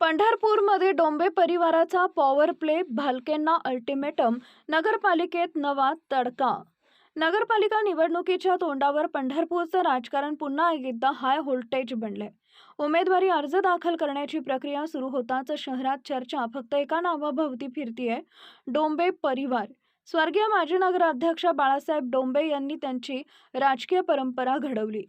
पंढरपूरमध्ये डोंबे परिवाराचा power play भालकेंना अल्टिमेटम नगरपालिकेत नवा तडका. नगरपालिका निवडणुकीच्या तोंडावर पंढरपूरचं राजकारण पुन्हा एकदा हाय व्होल्टेज बनले उमेदवारी अर्ज दाखल करण्याची प्रक्रिया सुरू होताच शहरात चर्चा फक्त एका नावाभोवती फिरतीये डोंबे परिवार. स्वर्गीय माजी नगराध्यक्ष बाळासाहेब डोंबे यांनी त्यांची राजकीय परंपरा घडवली.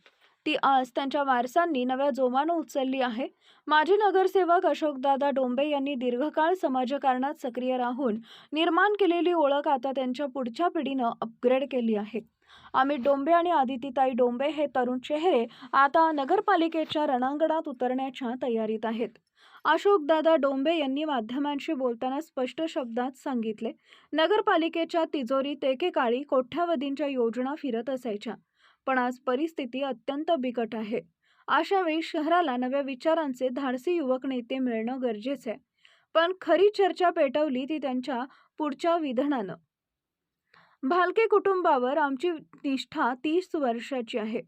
ती आज त्यांच्या वारसांनी नव्या जोमानं उचलली आहे. माजी नगरसेवक अशोकदादा डोंबे यांनी दीर्घकाळ समाजकारणात सक्रिय राहून निर्माण केलेली ओळख आता त्यांच्या पुढच्या पिढीनं अपग्रेड केली आहे. अमित डोंबे आणि आदितीताई डोंबे हे तरुण चेहरे आता नगरपालिकेच्या रणांगणात उतरण्याच्या तयारीत आहेत. अशोकदादा डोंबे यांनी माध्यमांशी बोलताना स्पष्ट शब्दात सांगितले नगरपालिकेच्या तिजोरीत एकेकाळी कोट्यावधींच्या योजना फिरत असायच्या. पण आज परिस्थिती अत्यंत बिकट आहे. अशावेळी शहराला नव्या विचारांचे धाडसी युवक नेते मिळणं गरजेचं आहे. पण खरी चर्चा पेटवली ती त्यांच्या पुढच्या विधानानं. भालके कुटुंबावर आमची निष्ठा तीस वर्षाची आहे.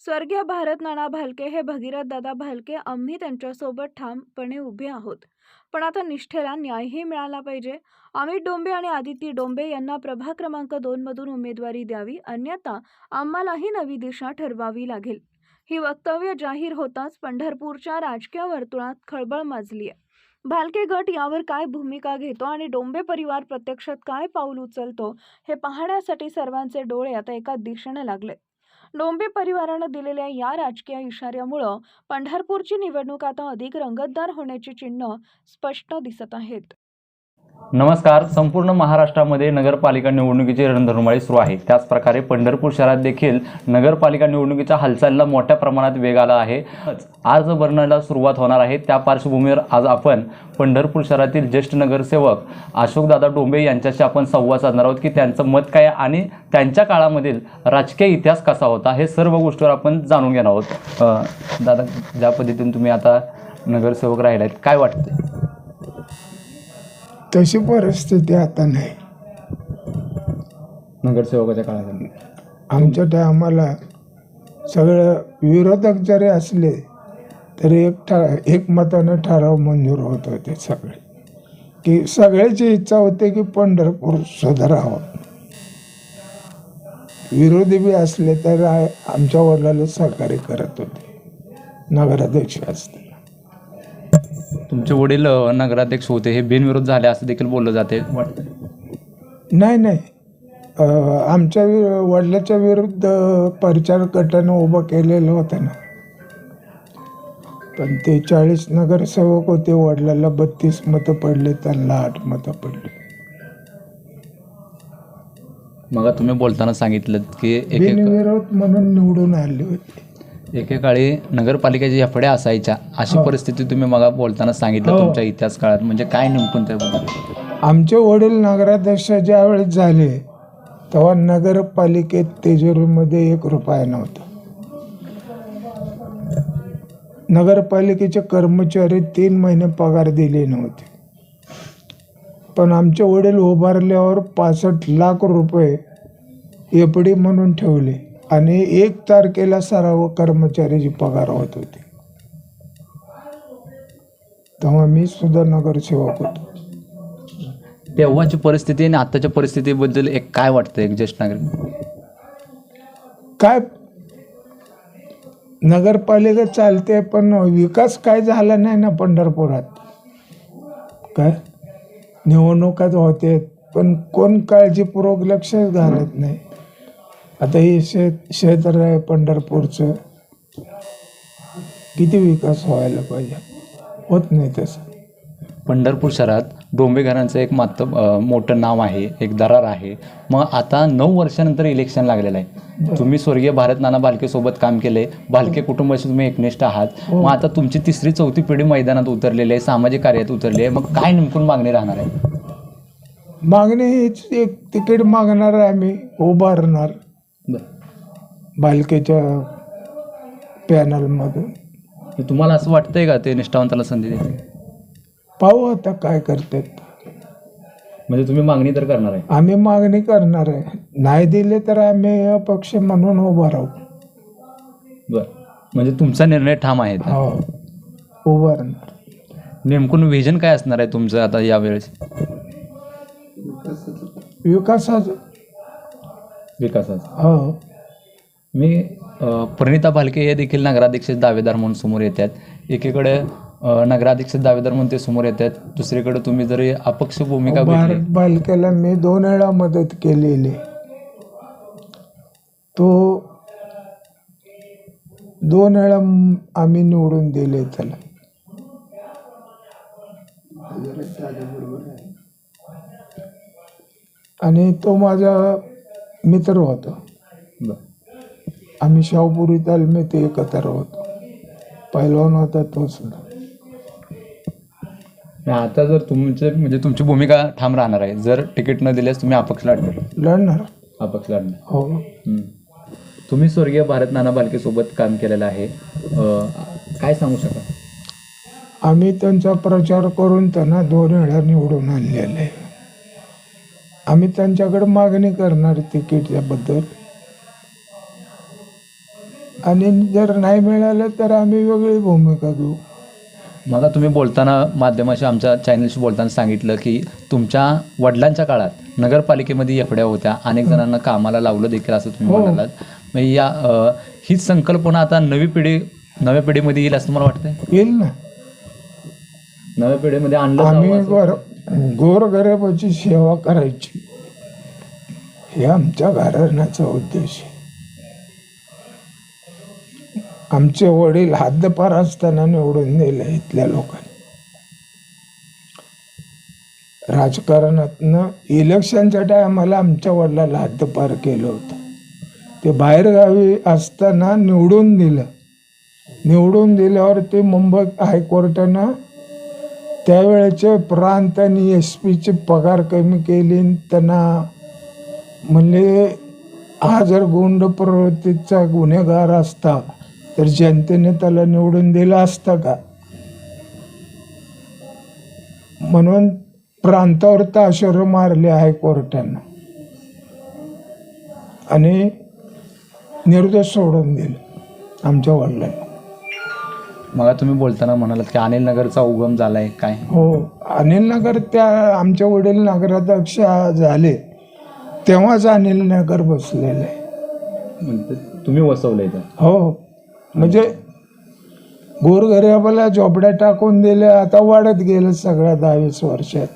स्वर्गीय भारत नाना भालके हे भगीरथ दादा भालके आम्ही त्यांच्यासोबत ठामपणे उभे आहोत. पण आता निष्ठेला न्यायही मिळाला पाहिजे. अमित डोंबे आणि आदिती डोंबे यांना प्रभाग क्रमांक दोनमधून उमेदवारी द्यावी अन्यथा आम्हालाही नवी दिशा ठरवावी लागेल. ही वक्तव्य जाहीर होताच पंढरपूरच्या राजकीय वर्तुळात खळबळ माजली आहे भालके गट यावर काय भूमिका घेतो आणि डोंबे परिवार प्रत्यक्षात काय पाऊल उचलतो हे पाहण्यासाठी सर्वांचे डोळे आता एका दिशेने लागले डोंबे परिवारानं दिलेल्या या राजकीय इशाऱ्यामुळं पंढरपूरची निवडणूक आता अधिक रंगतदार होण्याची चिन्ह स्पष्ट दिसत आहेत. नमस्कार. संपूर्ण महाराष्ट्रामध्ये नगरपालिका निवडणुकीची रणधुमाळी सुरू आहे. त्याचप्रकारे पंढरपूर शहरात देखील नगरपालिका निवडणुकीच्या हालचालीला मोठ्या प्रमाणात वेग आला आहे. अर्ज भरण्याला सुरुवात होणार आहे. त्या पार्श्वभूमीवर आज आपण पंढरपूर शहरातील ज्येष्ठ नगरसेवक अशोकदादा डोंबे यांच्याशी आपण संवाद साधणार आहोत की त्यांचं मत काय आणि त्यांच्या काळामधील राजकीय इतिहास कसा होता हे सर्व गोष्टीवर आपण जाणून घेणार आहोत. दादा ज्या पद्धतीने तुम्ही आता नगरसेवक राहिला आहेत काय वाटतं तशी परिस्थिती आता नाही. नगरसेवकाच्या काळामध्ये आमच्या टायमाला सगळं विरोधक जरी असले तरी एक ठा एक मतानं ठराव मंजूर होत होते सगळे. की सगळ्याची इच्छा होते की पंढरपूर सुधारावं. विरोधी बी असले तर आमच्या वडिलाला सहकार्य करत होते. नगराध्यक्ष असताना तुमचे वडील अ, नगराध्यक्ष होते हे बिनविरोध झाले असं देखील बोललं जाते. वाटतं नाही नाही. अं, आमच्या वि- वडिलाच्या विरुद्ध परिचार गटानं उभं केलेलं होतं ना. पण ते चाळीस नगरसेवक होते वडिलाला बत्तीस मतं पडले त्यांना आठ मतं पडली. मग तुम्ही बोलताना सांगितलं की एक बिनविरोध म्हणून निवडून आले होते. एकेकाळी नगरपालिकेच्या एफड्या असायच्या. अशी हो. परिस्थिती तुम्ही मग बोलताना सांगितलं हो. तुमच्या इतिहास काळात. म्हणजे काय नेमकून त्याबद्दल आमचे वडील नगराध्यक्ष ज्यावेळेस झाले तेव्हा नगरपालिकेत तिजोरीमध्ये एक रुपया नव्हता. नगरपालिकेचे कर्मचारी तीन महिने पगार दिले नव्हते. पण आमचे वडील उभारल्यावर पासष्ट लाख रुपये एपडी म्हणून ठेवले. आणि एक तारखेला सर्व कर्मचाऱ्याची पगार होत होती. तेव्हा मी सुद्धा नगरसेवक होतो. तेव्हाची परिस्थिती आणि आताच्या परिस्थितीबद्दल एक काय वाटतं एक ज्येष्ठ नागरिक? काय? नगरपालिका चालते पण विकास काय झाला नाही ना पंढरपुरात? काय? निवडणुकाच होते पण कोण काळजीपूर्वक लक्षच घालत नाही. आता हे शेत क्षेत्र आहे पंढरपूरचं. किती विकास व्हायला पाहिजे? होत नाही तसं. पंढरपूर शहरात डोंबे घरांचं एक मात अ, मोठं नाव आहे एक दरार आहे. मग आता नऊ वर्षानंतर इलेक्शन लागलेलं आहे. तुम्ही स्वर्गीय भारत नाना भालके सोबत काम केले भालके कुटुंबाशी तुम्ही एकनिष्ठ आहात. हो. मग आता तुमची तिसरी चौथी पिढी मैदानात उतरलेली आहे सामाजिक कार्यात उतरली आहे. मग काय नेमकून मागणी राहणार आहे? मागणी हीच एक तिकीट मागणार आम्ही उभारणार. बालकेच्या पॅनलमधून तुम्हाला असं वाटतंय का ते निष्ठावंताला संधी देते पाहू आता काय करतात. म्हणजे तुम्ही मागणी तर करणार आहे. आम्ही मागणी करणार आहे. नाही दिले तर आम्ही अपक्ष म्हणून उभा राहू. बरं. म्हणजे तुमचा निर्णय ठाम आहे हो. उभारणार नेमकून विजन काय असणार आहे तुमचं आता यावेळेस? विकासाचं. विकासाचं. हो. मी प्रणिता भालके हे देखील नगराध्यक्ष दावेदार म्हणून समोर येतात. एकीकडे अ, नगराध्यक्ष दावेदार म्हणून ते समोर येतात. दुसरीकडे तुम्ही जरी अपक्ष भूमिका भारत बालकेला मी दोन वेळा मदत केलेली. तो दोन वेळा म- आम्ही निवडून दिले त्याला. आणि तो माझा मित्र होता. बरं. आम्ही शाहपुरी तालमीत एकत्र होतो. पहिलवान होता तो सुद्धा. आणि आता जर तुमचे म्हणजे तुमची भूमिका ठाम राहणार आहे. जर तिकीट न दिल्यास तुम्ही अपक्ष लढणार. लढणार. अपक्ष लढणार. हो. हम्म. तुम्ही स्वर्गीय भारत नाना बालकेसोबत काम केलेलं आहे. अ, काय सांगू शकाल? आम्ही त्यांचा प्रचार करून त्यांना दोन वेळा निवडून आणलेलं आहे. आम्ही त्यांच्याकडे मागणी करणार तिकीटच्याबद्दल आणि जर नाही मिळालं तर आम्ही वेगळी भूमिका घेऊ. मग तुम्ही बोलताना माध्यमाशी आमच्या चॅनलशी बोलताना सांगितलं की तुमच्या वडिलांच्या काळात नगरपालिकेमध्ये एफड्या होत्या अनेक जणांना कामाला लावलं देखील असं तुम्ही हो. म्हणालात. मग या अ, हीच संकल्पना आता नवी पिढी नव्या पिढीमध्ये येईल असं मला वाटतंय? येईल ना. नव्या पिढीमध्ये आणलं आम्ही जावं गोरगरिबाची सेवा करायची. हे आमच्या घराण्याचा उद्देश आहे. आमचे वडील हद्दपार असताना निवडून दिले इथल्या लोकांनी. राजकारणातनं इलेक्शनच्या टायमाला आमच्या वडिलाला हद्दपार केलं होतं. ते बाहेरगावी असताना निवडून दिलं. निवडून दिल्यावर ते मुंबई हायकोर्टानं त्यावेळेचे प्रांत आणि एस पीचे पगार कमी केली त्यांना म्हणले हा जर गुंड प्रवृत्तीचा गुन्हेगार असता तर जनतेने त्याला निवडून दिला असता का? म्हणून प्रांतावर ताशोर मारले हायकोर्टानं आणि निर्दोष सोडून दिलं आमच्या वडिलांना. मग तुम्ही बोलताना म्हणालात की अनिल नगरचा उगम झालाय काय? हो अनिल नगर त्या आमच्या वडील नगराध्यक्ष झाले. तेव्हाच अनिल नगर बसलेलं आहे. म्हणजे तुम्ही वसवलं इथं हो. म्हणजे गोरगरिबाला झोपड्या टाकून दिल्या आता वाढत गेलं सगळ्या दहावीस वर्षात.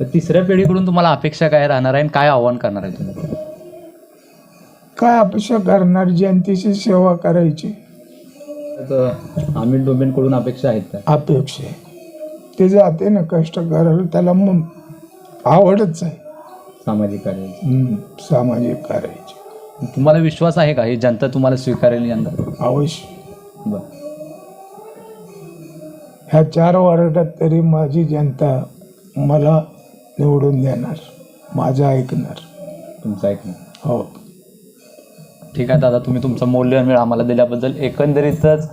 तर तिसऱ्या पिढीकडून तुम्हाला अपेक्षा काय राहणार आहे आणि काय आव्हान करणार आहे तुम्ही? काय अपेक्षा करणार? जनतेची सेवा करायची. तर अमित डोबेंकडून अपेक्षा आहेत का? अपेक्षा आहे. ते जाते ना कष्ट करायला. त्याला मग आवडच आहे. सामाजिक कार्य. हम्म, सामाजिक करायची तुम्हाला विश्वास आहे का? ही जनता तुम्हाला स्वीकारेल यंदा? अवश्य. बर. ह्या चार वार्डात तरी माझी जनता मला निवडून देणार माझं ऐकणार. तुमचं ऐकणं हो. ठीक आहे दादा तुम्ही तुमचं मौल्य वेळ आम्हाला दिल्याबद्दल एकंदरीतच